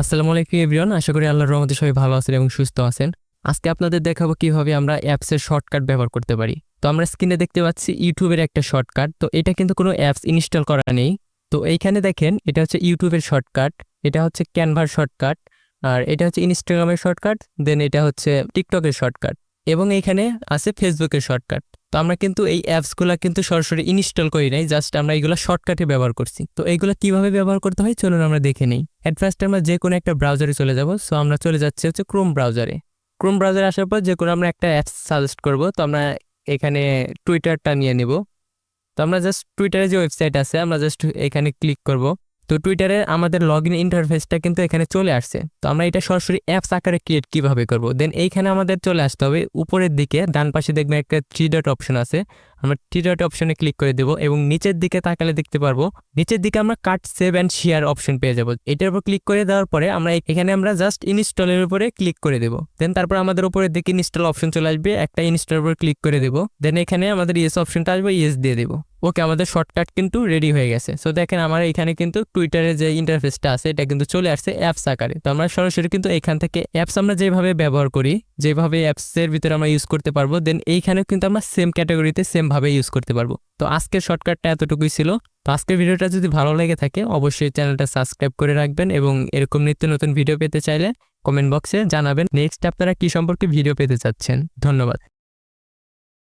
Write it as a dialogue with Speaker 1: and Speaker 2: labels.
Speaker 1: আসসালামু আলাইকুম এভরিওয়ান, আশা করি আল্লাহর রহমতে সবাই ভালো আছেন এবং সুস্থ আছেন। আজকে আপনাদের দেখাবো কীভাবে আমরা অ্যাপসের শর্টকাট ব্যবহার করতে পারি। তো আমরা স্ক্রিনে দেখতে পাচ্ছি ইউটিউবের একটা শর্টকাট তো এটা কিন্তু কোনো অ্যাপস ইনস্টল করা নেই। তো এইখানে দেখেন, এটা হচ্ছে ইউটিউবের শর্টকাট এটা হচ্ছে ক্যানভার শর্টকাট আর এটা হচ্ছে ইনস্টাগ্রামের শর্টকাট দেন এটা হচ্ছে টিকটকের শর্টকাট এবং এইখানে আছে ফেসবুকের শর্টকাট তো আমরা কিন্তু এই অ্যাপসগুলো কিন্তু সরাসরি ইনস্টল করি নাই জাস্ট আমরা এইগুলো শর্টকাটে ব্যবহার করছি। তো এইগুলো কীভাবে ব্যবহার করতে হয় চলুন আমরা দেখে নিই। অ্যাট আমরা যে কোনো একটা ব্রাউজারে চলে যাব সো আমরা চলে যাচ্ছি হচ্ছে ক্রোম ব্রাউজারে ক্রোম ব্রাউজারে আসার পর যে কোনো আমরা একটা অ্যাপস সাজেস্ট করব, তো আমরা এখানে টুইটারটা নিয়ে নিব। তো আমরা জাস্ট টুইটারে যে ওয়েবসাইট আছে, আমরা জাস্ট এখানে ক্লিক করব। তো টুইটারে আমাদের লগ ইন ইন্টারফেসটা কিন্তু এখানে চলে আসছে। তো আমরা এটা সরাসরি অ্যাপস আকারে ক্রিয়েট কীভাবে করব? দেন এইখানে আমাদের চলে আসতে হবে উপরের দিকে, ডান পাশে দেখবেন একটা থ্রি ডট অপশন আছে। আমরা থ্রি ডট অপশনে ক্লিক করে দেবো এবং নিচের দিকে তাকালে দেখতে পারব, নিচের দিকে আমরা cut save and share option পেয়ে যাব। এটার উপর ক্লিক করে দেওয়ার পরে আমরা এখানে আমরা জাস্ট ইনস্টলের উপরে ক্লিক করে দেবো। দেন তারপর আমাদের উপরের দিকে ইনস্টল অপশন চলে আসবে, একটা ইনস্টলের উপর ক্লিক করে দেবো। দেন এখানে আমাদের ইয়েস অপশনটা আসবে ইয়েস দিয়ে দেবো। ওকে, আমাদের শর্টকাট কিন্তু রেডি হয়ে গেছে। সো দেখেন আমার এখানে কিন্তু টুইটারের যে ইন্টারফেসটা আছে, এটা কিন্তু চলে আসছে অ্যাপস আকারে। তো আমরা সরাসরি কিন্তু এখান থেকে অ্যাপস আমরা যেভাবে ব্যবহার করি, যেভাবে অ্যাপসের ভিতরে আমরা ইউজ করতে পারব দেন এইখানেও কিন্তু আমরা সেম ক্যাটাগরিতে সেমভাবে ইউজ করতে পারব। তো আজকের শর্টকাটটা এতটুকুই ছিল। তো আজকের ভিডিওটা যদি ভালো লেগে থাকে, অবশ্যই চ্যানেলটা সাবস্ক্রাইব করে রাখবেন এবং এরকম নিত্য নতুন ভিডিও পেতে চাইলে কমেন্ট বক্সে জানাবেন। নেক্সট আপনারা কী সম্পর্কে ভিডিও পেতে চাচ্ছেন? ধন্যবাদ।